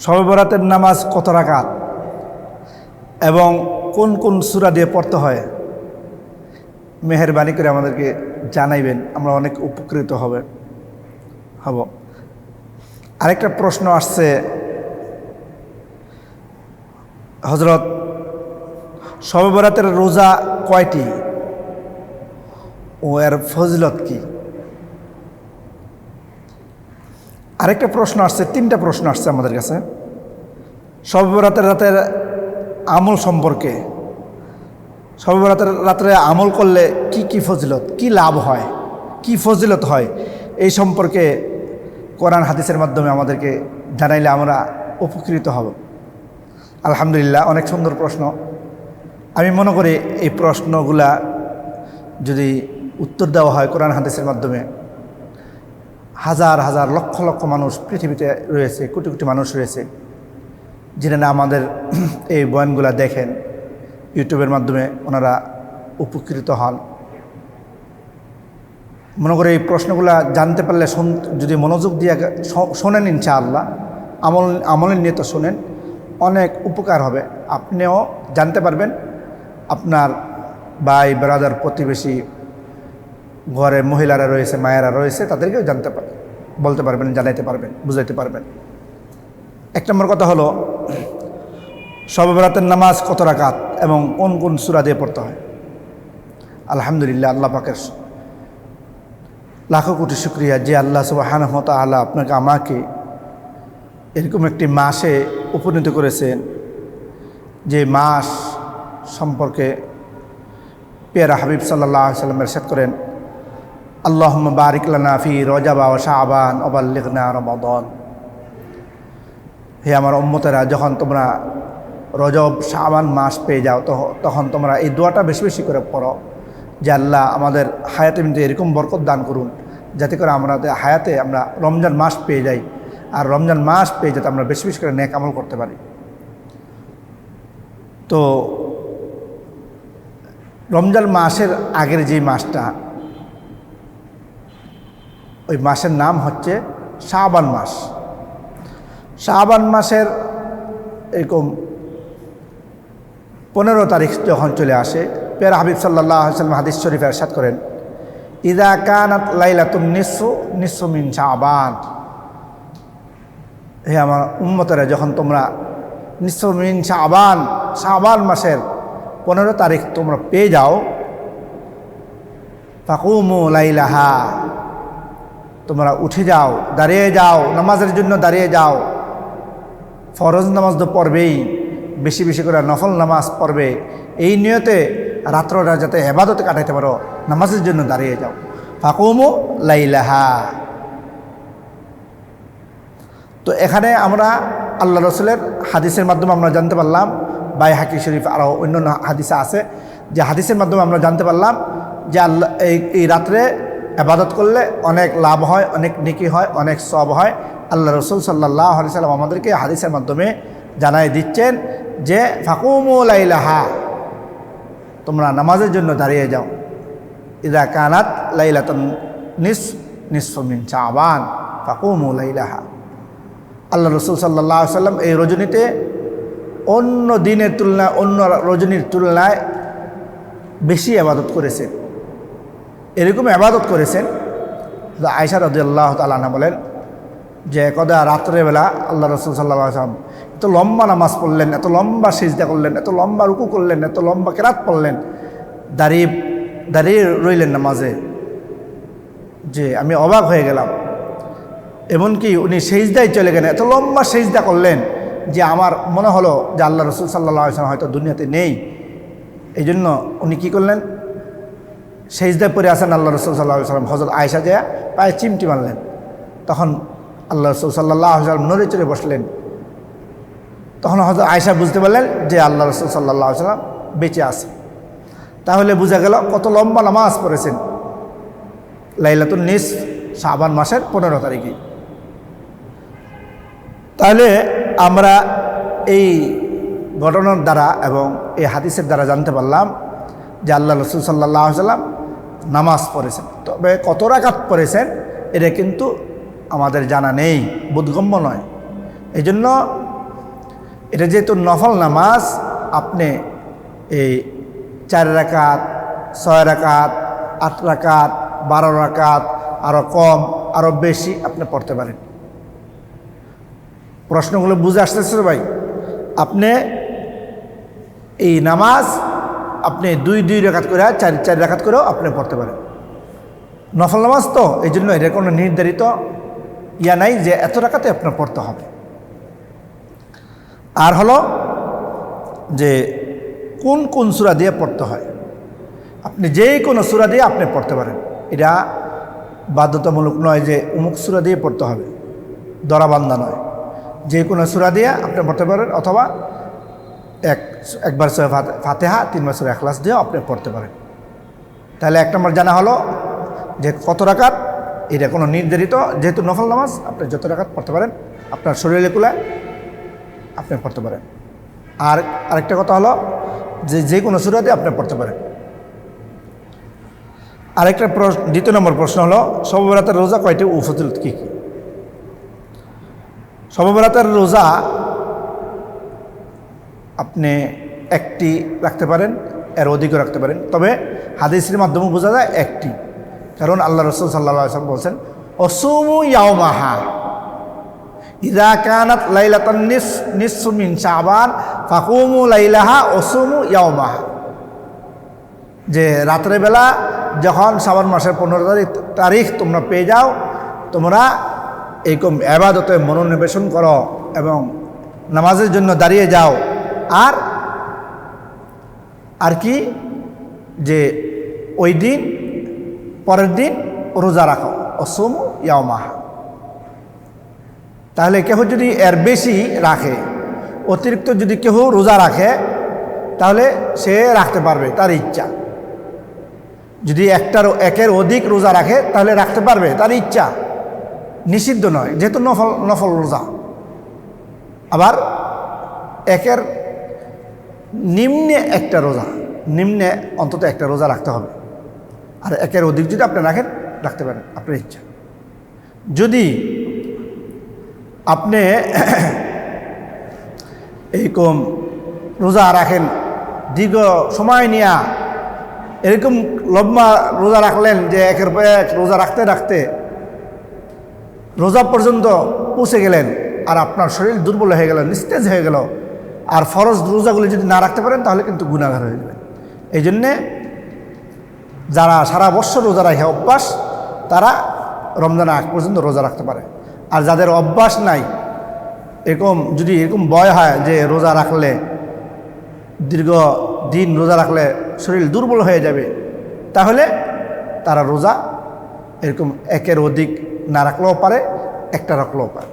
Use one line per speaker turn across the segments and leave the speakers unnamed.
শবে বরাতের নামাজ কত রাকাত? এবং কোন কোন সূরা দিয়ে পড়তে হয়? মেহরবানি করে আমাদেরকে জানাইবেন, আমরা অনেক উপকৃত হবে। হব। আরেকটা প্রশ্ন আসছে হজরত শবে বরাতের রোজা কয়টি? ও এর ফজিলত কি? আরেকটা প্রশ্ন আসছে, তিনটা প্রশ্ন আসছে আমাদের কাছে। শবে বরাতের রাতের আমল সম্পর্কে। শবে বরাতের রাত্রে আমল করলে কি কি ফজিলত, কি লাভ হয়, কি ফজিলত হয়, এই সম্পর্কে কোরআন হাদিসের মাধ্যমে আমাদেরকে জানাইলে আমরা উপকৃত হব। আলহামদুলিল্লাহ, অনেক সুন্দর প্রশ্ন। আমি মনে করি এই প্রশ্নগুলা যদি উত্তর দেওয়া হয় কোরআন হাদিসের মাধ্যমে হাজার হাজার লক্ষ লক্ষ মানুষ পৃথিবীতে রয়েছে, কোটি কোটি মানুষ রয়েছে। যিনি আমাদের এই বয়ানগুলা দেখেন, ইউটিউবের মাধ্যমে ওনারা উপকৃত হন। মনে করে এই প্রশ্নগুলা জানতে পারলে যদি মনোযোগ দিয়ে শোনেন ইনশাআল্লাহ। আমল, আমলের নিয়ে তো শোনেন, অনেক উপকার হবে। আপনিও জানতে পারবেন, আপনার ভাই ব্রাদার প্রতিবেশী ঘরে মহিলারা রয়েছে, মায়েরা রয়েছে, তাদেরকেও জানতে পারে, বলতে পারবেন, জানাইতে পারবেন, বুঝাইতে পারবেন। এক নম্বর কথা হলো সবে বরাতের নামাজ কত রাকাত এবং কোন কোন সূরা দিয়ে পড়তে হয়? আলহামদুলিল্লাহ, আল্লাহ পাকের লাখো কোটি শুক্রিয়া যে আল্লাহ সুবাহানহত আল্লাহ আপনাকে, আমাকে এরকম একটি মাসে উপনীত করেছেন, যে মাস সম্পর্কে পেয়ারা হাবিব সাল্লাহ সাল্লামের এরশাদ করেন। আল্লাহ বারিক লানা ফি রজাবা ও শাহবান অবাল্লিগনা রমাদন। হে আমার উম্মতেরা, যখন তোমরা রজব, শাবান মাস পেয়ে যাও তখ- তখন তোমরা এই দোয়াটা বেশি বেশি করে পড়ো যে আল্লাহ আমাদের হায়াতে কিন্তু এরকম বরকত দান করুন, যাতে করে আমাদের হায়াতে আমরা রমজান মাস পেয়ে যাই আর রমজান মাস পেয়ে যাতে আমরা বেশি বেশি করে নেক আমল করতে পারি। তো রমজান মাসের আগের যে মাসটা ওই মাসের নাম হচ্ছে শাবান মাস। শাবান মাসের এরকম পনেরো তারিখ যখন চলে আসে পের হাবিব সাল্লাহ সাল্লাম হাদিস শরীফ এরশাদ করেন, ইদা কানাত লাইলাতুন নিঃস্ব নিঃস্ব মিন শাবান। হে আমার উম্মতেরা, যখন তোমরা নিঃস্ব মিন শাবান শাবান মাসের পনেরো তারিখ তোমরা পেয়ে যাও, ফাকুমু লাইলাহা। তোমরা উঠে যাও, দাঁড়িয়ে যাও, নামাজের জন্য দাঁড়িয়ে যাও। ফরজ নামাজ তো পড়বেই, বেশি বেশি করে নফল নামাজ পড়বে। এই নিয়তে রাত্রটা যাতে হেবাদতে কাটাইতে পারো, নামাজের জন্য দাঁড়িয়ে যাও। ফাকুমু লাইলাহা। তো এখানে আমরা আল্লাহ রসুলের হাদিসের মাধ্যমে আমরা জানতে পারলাম বাই হাকি শরীফ আরও অন্য হাদিসে আছে, যে হাদিসের মাধ্যমে আমরা জানতে পারলাম যে আল্লাহ এই রাত্রে আবাদত করলে অনেক লাভ হয়, অনেক নিকি হয়, অনেক সব হয়। আল্লাহ রসুল সাল্লাহ আলি সাল্লাম আমাদেরকে হাদিসের মাধ্যমে জানাই দিচ্ছেন যে ফাকুমুলাইলাহা তোমরা নামাজের জন্য দাঁড়িয়ে যাও। ইদা কানাত লাইলাতন নিস নিসমিন চাবান ফাকুমুলাইলাহা আল্লাহ রসুল সাল্লাহ সাল্লাম এই রজনীতে অন্য দিনের তুলনায়, অন্য রজনীর তুলনায় বেশি আবাদত করেছেন। এরকম আবাদত করেছেন। আয়সা রদি আল্লাহ তালানা বলেন যে একদা রাত্রেবেলা আল্লাহ রসুল সাল্লাহ এত লম্বা নামাজ পড়লেন, এত লম্বা সিজদা করলেন, এত লম্বা রুকু করলেন, এত লম্বা কেরাত পড়লেন, দাঁড়িয়ে দাঁড়িয়ে রইলেন নামাজে। যে, আমি অবাক হয়ে গেলাম। এমনকি উনি সেজদায় চলে গেলেন, এত লম্বা সেজদা করলেন যে, আমার মনে হলো যে আল্লাহ রসুল সাল্লাহ সাল্লাম হয়তো দুনিয়াতে নেই। এই জন্য উনি কী করলেন? সেজদায় পরে আসেন আল্লাহ রসুল সাল্লাহ সাল্লাম হজরত আয়সা দেয়া পায়ে চিমটি মারলেন। তখন আল্লাহ রসুল সাল্লাহ সাল্লাম নড়ে চড়ে বসলেন। তখন হয়তো আয়সা বুঝতে পারলেন যে আল্লাহ রসুল সাল্লাহ সাল্লাম বেঁচে আছে। তাহলে বোঝা গেল কত লম্বা নামাজ পড়েছেন। লাইলাতুল নিস শাবান মাসের পনেরো তারিখে। তাহলে আমরা এই ঘটনার দ্বারা এবং এই হাদিসের দ্বারা জানতে পারলাম যে আল্লাহ রসুল সাল্লাহ সাল্লাম নামাজ পড়েছেন। তবে কত রাকাত পড়েছেন, এটা কিন্তু আমাদের জানা নেই, বোধগম্য নয়। এই জন্য এটা যেহেতু নফল নামাজ, আপনি এই চার রাকাত, ছয় রাকাত, আট রাকাত, বারো রাকাত আরও কম আরও বেশি আপনি পড়তে পারেন। প্রশ্নগুলো বুঝে আসতেছে ভাই? আপনি এই নামাজ আপনি দুই দুই রেখাত করে, চার চার রেখাত করেও আপনি পড়তে পারেন। নফল নামাজ তো এই জন্য এটার কোনো নির্ধারিত ইয়া নাই যে এত টাকাতে আপনার পড়তে হবে। আর হলো যে কোন কোন সুরা দিয়ে পড়তে হয়? আপনি যে কোনো সুরা দিয়ে আপনি পড়তে পারেন। এটা বাধ্যতামূলক নয় যে অমুক সুরা দিয়ে পড়তে হবে দরাবান্ধা নয়। যে কোনো সুরা দিয়ে আপনি পড়তে পারেন অথবা এক একবার সুরা ফাতে- ফাতেহা, তিনবার সুরা এখলাস দিয়েও আপনি পড়তে পারেন। তাহলে এক নম্বর জানা হলো যে কত রাকাত? এটা কোনো নির্ধারিত, যেহেতু নফল নামাজ, আপনি যত রাকাত পড়তে পারেন, আপনার শরীরে কুলায় আপনি পড়তে পারেন। আর আরেকটা কথা হলো যে যে কোনো সুরাতে আপনি পড়তে পারেন। আরেকটা প্রশ্ন, দ্বিতীয় নম্বর প্রশ্ন হলো সবরাতের রোজা কয়টি উফজিল কী কী? সবরাতের রোজা আপনি একটি রাখতে পারেন, এর অধিকও রাখতে পারেন। তবে হাদিসের মাধ্যমে বোঝা যায় একটি। কারণ আল্লাহ রসুল সাল্লাহ আসলাম বলছেন, অসুমু ইয়াওমাহা। ইদা কানাত লাইলাতান নিস, নিসফু মিন শাবান ফাকুমু লাইলাহা অসুমু ইয়াওমাহা। যে রাত্রেবেলা যখন শ্রাবণ মাসের পনেরো তারিখ তারিখ তোমরা পেয়ে যাও, তোমরা এইরকম আবাদতে মনোনিবেশন করো এবং নামাজের জন্য দাঁড়িয়ে যাও। আর আর কি, যে ওই দিন, পরের দিন রোজা রাখো, অসম ইয়ামাহা তাহলে কেহ যদি এর বেশি রাখে, অতিরিক্ত যদি কেহ রোজা রাখে, তাহলে সে রাখতে পারবে তার ইচ্ছা। যদি একটার একের অধিক রোজা রাখে, তাহলে রাখতে পারবে তার ইচ্ছা। নিষিদ্ধ নয়, যেহেতু নফল নফল রোজা। আবার, একের নিম্নে একটা রোজা, নিম্নে অন্তত একটা রোজা রাখতে হবে। আর একের অধিক যদি আপনি রাখেন, রাখতে পারেন, আপনার ইচ্ছা। যদি আপনি এইরকম রোজা রাখেন, দীর্ঘ সময় নিয়া এরকম লম্বা রোজা রাখলেন যে একের পর এক রোজা রাখতে রাখতে রোজা পর্যন্ত পৌঁছে গেলেন আর আপনার শরীর দুর্বল হয়ে গেল, নিস্তেজ হয়ে গেল আর ফরজ রোজাগুলি যদি না রাখতে পারেন, তাহলে কিন্তু গুণাগার হয়ে যাবেন। এই জন্যে যারা সারা বছর রোজা রাখে, অভ্যাস, তারা রমজান আগ পর্যন্ত রোজা রাখতে পারে। আর যাদের অভ্যাস নাই, এরকম যদি এরকম ভয় হয় যে রোজা রাখলে, দীর্ঘ দিন রোজা রাখলে শরীর দুর্বল হয়ে যাবে, তাহলে তারা রোজা এরকম একের অধিক না রাখলেও পারে, একটা রাখলেও পারে।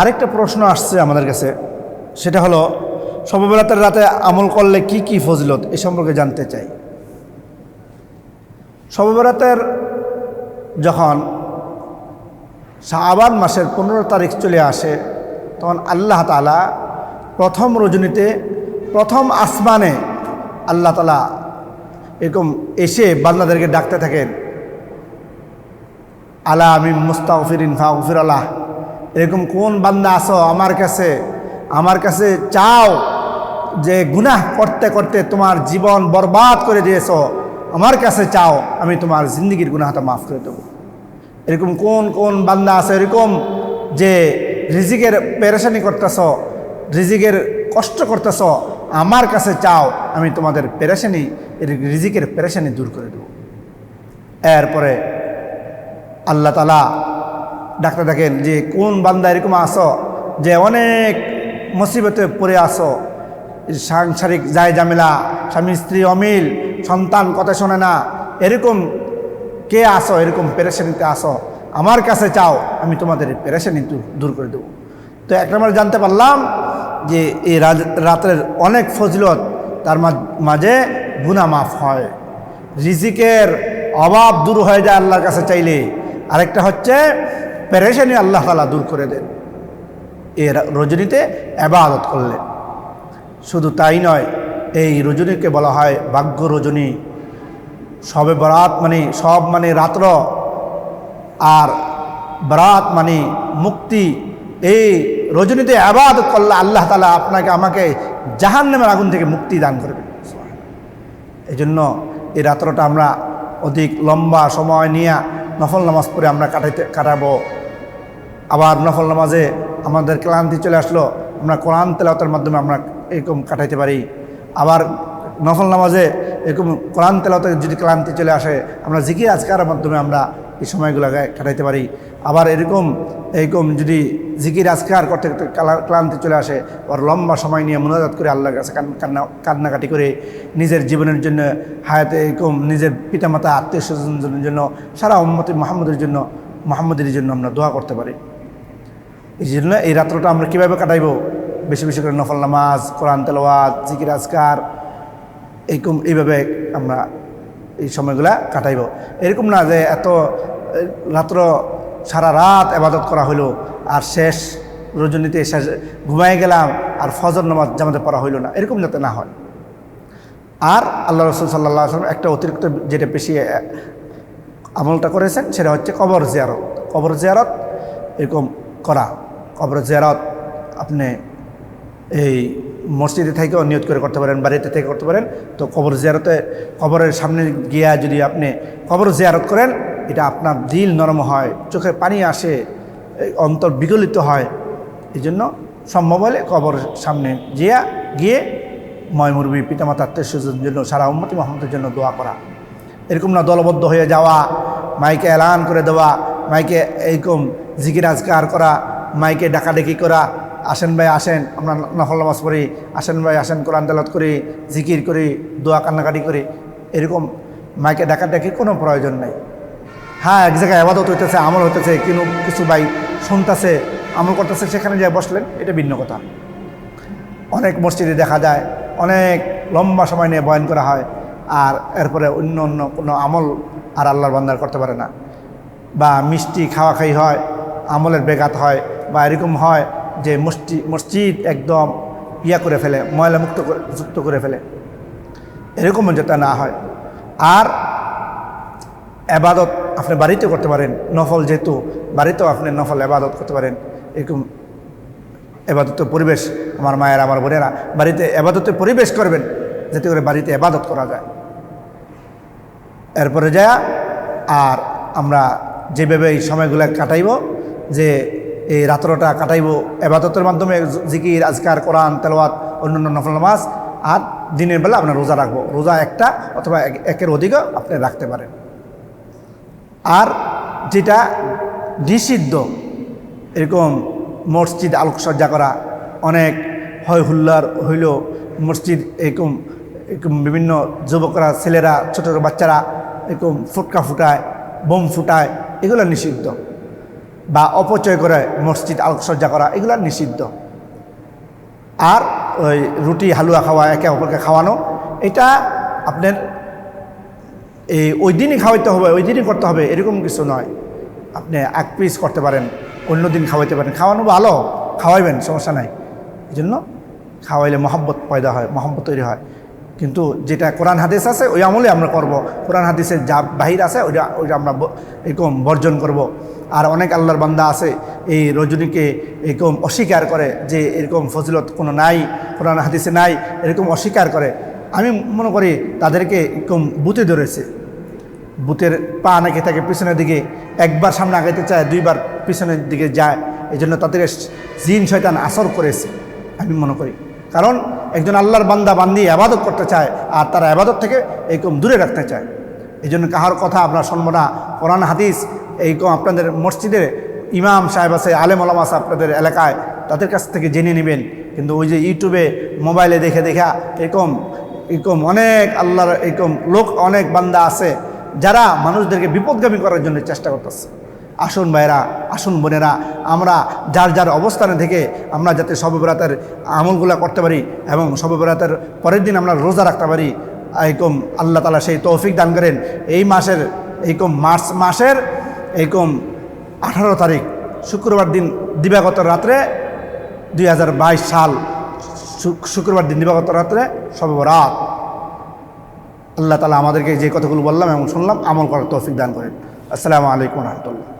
আরেকটা প্রশ্ন আসছে আমাদের কাছে। সেটা হলো সববেলাতের রাতে আমল করলে কি কি ফজিলত, এ সম্পর্কে জানতে চাই। সববেলাতের যখন শাবান মাসের পনেরো তারিখ চলে আসে, তখন আল্লাহ তালা প্রথম রজনীতে, প্রথম আসমানে আল্লাহ তালা এরকম এসে বান্দাদেরকে ডাকতে থাকেন, আলা আমি মুস্তাফিরিন উফির আল্লাহ এরকম, কোন বান্দা আসো আমার কাছে আমার কাছে চাও যে গুনাহ করতে করতে তোমার জীবন বরবাদ করে দিয়েছ, আমার কাছে চাও, আমি তোমার জিন্দগির গুনাহটা মাফ করে দেবো। এরকম কোন কোন বান্দা আছে এরকম যে রিজিকের পেরেশানি করতেছ, রিজিকের কষ্ট করতেছ, আমার কাছে চাও, আমি তোমাদের পেরেশানি, রিজিকের পেরেশানি দূর করে দেব। এরপরে আল্লাহ তালা ডাক্তার দেখেন যে কোন বান্দা এরকম আসো যে অনেক মুসিবতে পড়ে আসো সাংসারিক যায় জামেলা স্বামী, স্ত্রী অমিল, সন্তান কথা শোনে না। এরকম কে আসো এরকম পেরেশানিতে আসো আমার কাছে চাও, আমি তোমাদের পেরেশানি দূর করে দেবো। তো এক নম্বর জানতে পারলাম যে এই রাত- রাতের অনেক ফজিলত, তার মাঝে গুনা মাফ হয়। রিজিকের অভাব দূর হয়ে যায় আল্লাহর কাছে চাইলে। আরেকটা হচ্ছে, পেরেশানি আল্লাহ তালা দূর করে দেন। এ রজনীতে আবাদত করলেন শুধু তাই নয়, এই রজনীকে বলা হয় ভাগ্য রজনী। সবে বরাত মানে সব মানে রাত্র, আর বরাত মানে মুক্তি। এই রজনীতে আবাদত করলে আল্লাহ তালা আপনাকে, আমাকে জাহান্নামের আগুন থেকে মুক্তি দান করবে। এই জন্য এই রাত্রটা আমরা অধিক লম্বা সময় নিয়ে নফল নামাজ পড়ে আমরা কাটাইতে, কাটাবো। আবার নফল নামাজে আমাদের ক্লান্তি চলে আসলো, আমরা কোরআন তেলাওতার মাধ্যমে আমরা এরকম কাটাইতে পারি। আবার নফল নামাজে এরকম কোরআন তেলাওয়াতে যদি ক্লান্তি চলে আসে, আমরা জিকির আজকারের মাধ্যমে আমরা এই সময়গুলোকে কাটাইতে পারি। আবার এরকম এরকম যদি জিকির আজকার করতে করতে ক্লান্তি চলে আসে ওর লম্বা সময় নিয়ে মনোজাত করে আল্লাহর কাছে কান্না, কান্নাকাটি করে নিজের জীবনের জন্য, হায়াতে এরকম নিজের পিতামাতা, আত্মীয় স্বজনের জন্য, সারা উম্মতি মোহাম্মদের জন্য মোহাম্মদের জন্য আমরা দোয়া করতে পারি। এই জন্য এই রাত্রটা আমরা কীভাবে কাটাইব? বেশি বেশি করে নফল নামাজ, কোরআন তেলাওয়াত, জিকির, আজকার, এইরকম এইভাবে আমরা এই সময়গুলা কাটাইব। এরকম না যে এত রাত্র সারা রাত আবাদত করা হলো আর শেষ রজনীতে শেষ ঘুমাই গেলাম, আর ফজর নামাজ জামাতে পড়া হইল না। এরকম যাতে না হয়। আর আল্লাহ রসুল সাল্লাহ আসলাম একটা অতিরিক্ত যেটা বেশি আমলটা করেছেন, সেটা হচ্ছে কবর জিয়ারত। কবর জিয়ারত এরকম করা। কবর জিয়ারত আপনি এই মসজিদে থেকেও নিয়ত করে করতে পারেন, বাড়িতে থেকে করতে পারেন। তো কবর জিয়ারতে, কবরের সামনে গিয়া যদি আপনি কবর জিয়ারত করেন, এটা আপনার দিল নরম হয়, চোখে পানি আসে অন্তর বিগলিত হয়। এই জন্য সম্ভব হলে কবর সামনে গিয়া, গিয়ে ময়মুরবী পিতামাতা আত্মীয় জন্য, সারা উম্মতি মোহাম্মদের জন্য দোয়া করা। এরকম না দলবদ্ধ হয়ে যাওয়া, মাইকে এলান করে দেওয়া, মাইকে এইরকম জিকির আজকার করা মাইকে ডাকাডাকি করা, আসেন ভাই, আসেন, আমরা নফল নামাজ পড়ি, আসেন ভাই, আসেন, কোরআন তেলাত করি, জিকির করি, দোয়া কান্নাকাটি করি, এরকম মাইকে ডাকাডাকির কোনো প্রয়োজন নাই। হ্যাঁ এক জায়গায় আবাদত হইতেছে, আমল হইতেছে কিন্তু কিছু ভাই শুনতেছে, আমল করতেছে, সেখানে যায় বসলেন, এটা ভিন্ন কথা। অনেক মসজিদে দেখা যায়, অনেক লম্বা সময় নিয়ে বয়ন করা হয়, আর এরপরে অন্য অন্য কোনো আমল আর আল্লাহর বান্দার করতে পারে না। বা মিষ্টি খাওয়া খাই হয়, আমলের বেঘাত হয় বা এরকম হয় যে মসজিদ মসজিদ একদম ইয়া করে ফেলে ময়লা মুক্ত করে, যুক্ত করে ফেলে। এরকম যাতে না হয়। আর আবাদত আপনি বাড়িতে করতে পারেন, নফল যেহেতু, বাড়িতেও আপনি নফল আবাদত করতে পারেন। এরকম এবাদতের পরিবেশ আমার মায়ের, আমার বোনেরা বাড়িতে এবাদতের পরিবেশ করবেন, যাতে করে বাড়িতে এবাদত করা যায়। এরপরে যা আর আমরা যেভাবে এই সময়গুলো কাটাইব, যে এই রাত্রটা কাটাইব। এবাদতের মাধ্যমে জিকির, আজকার, কোরআন, তেলাওয়াত, অন্যান্য নফল নামাজ আর দিনের বেলা আপনার রোজা রাখব। রোজা একটা অথবা এক- একের অধিকও আপনি রাখতে পারেন। আর যেটা নিষিদ্ধ, এরকম মসজিদ আলোকসজ্জা করা, অনেক হয় হুল্লার হইল মসজিদ এরকম এরকম বিভিন্ন যুবকরা, ছেলেরা, ছোট ছোট বাচ্চারা এরকম ফুটকা ফুটায়, বোম ফুটায়, এগুলো নিষিদ্ধ। বা অপচয় করে মসজিদ আলোকসজ্জা করা, এগুলো নিষিদ্ধ। আর ওই রুটি, হালুয়া খাওয়া, একে অপরকে খাওয়ানো, এটা আপনার এই ওই দিনই খাওয়াইতে হবে, ওই দিনই করতে হবে, এরকম কিছু নয়। আপনি এক পিস করতে পারেন, অন্য দিন খাওয়াইতে পারেন। খাওয়ানো ভালো, খাওয়াইবেন, সমস্যা নাই। এই জন্য খাওয়াইলে মহব্বত পয়দা হয়, মহব্বত তৈরি হয়। কিন্তু যেটা কোরআন হাদিস আছে, ওই আমলে আমরা করব। কোরআন হাদিসের যা বাহির আছে, ওইটা ওইটা আমরা এরকম বর্জন করব। আর অনেক আল্লাহর বান্দা আছে, এই রজনীকে এরকম অস্বীকার করে যে এরকম ফজিলত কোনো নাই, কোরআন হাদিসে নাই, এরকম অস্বীকার করে। আমি মনে করি তাদেরকে এরকম বুতে ধরেছে। বুথের পা নাকি থাকে পিছনের দিকে একবার সামনে আগাইতে চায়, দুইবার পিছনের দিকে যায়। এই জন্য তাদের জিন শয়তান আসর করেছে, আমি মনে করি। কারণ একজন আল্লাহর বান্দা বান্দি আবাদত করতে চায় আর তারা আবাদত থেকে এইরকম দূরে রাখতে চায়। এই জন্য কাহার কথা আপনার শুনব কোরআন, হাদিস, এইরকম আপনাদের মসজিদের ইমাম সাহেব আছে, আলেম আলাম আছে আপনাদের এলাকায়, তাদের কাছ থেকে জেনে নেবেন। কিন্তু ওই যে ইউটিউবে, মোবাইলে দেখে দেখা এরকম এরকম অনেক আল্লাহর, এরকম লোক, অনেক বান্দা আছে, যারা মানুষদেরকে বিপদগামী করার জন্য চেষ্টা করতেছে। আসুন ভাইরা আসুন বোনেরা, আমরা যার যার অবস্থানে থেকে আমরা যাতে সববরাতের আমলগুলো করতে পারি এবং সববরাতের পরের দিন আমরা রোজা রাখতে পারি, এইরকম আল্লাহ তালা সেই তৌফিক দান করেন। এই মাসের, এইরকম মার্চ মাসের, এইরকম আঠারো তারিখ, শুক্রবার দিন দিবাগত রাত্রে দু হাজার বাইশ সাল শুক্রবার দিন দিবাগত রাত্রে সবরাত আল্লাহ তালা আমাদেরকে যে কথাগুলো বললাম এবং শুনলাম আমল করার তৌফিক দান করেন। আসসালামু আলাইকুম রহমতুল্লাহ।